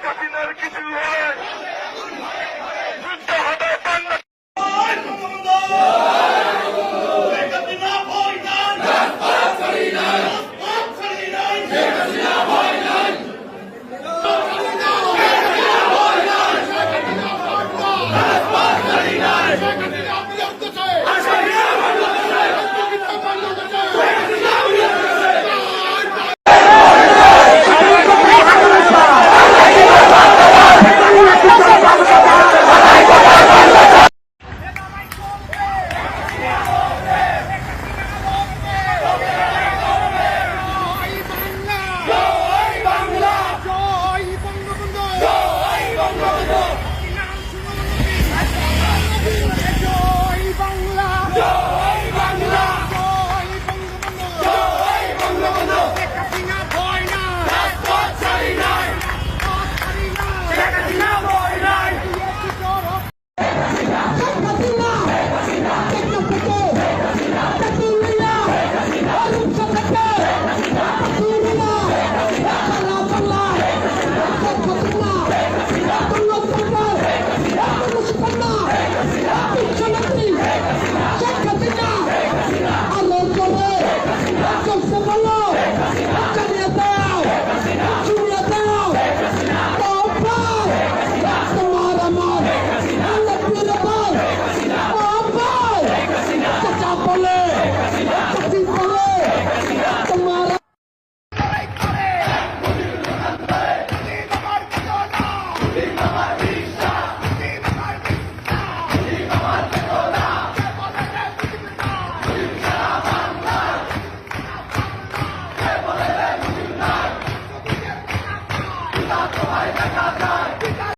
শেখ হাসিনার কিছু হয় যুদ্ধ হবে বাংলা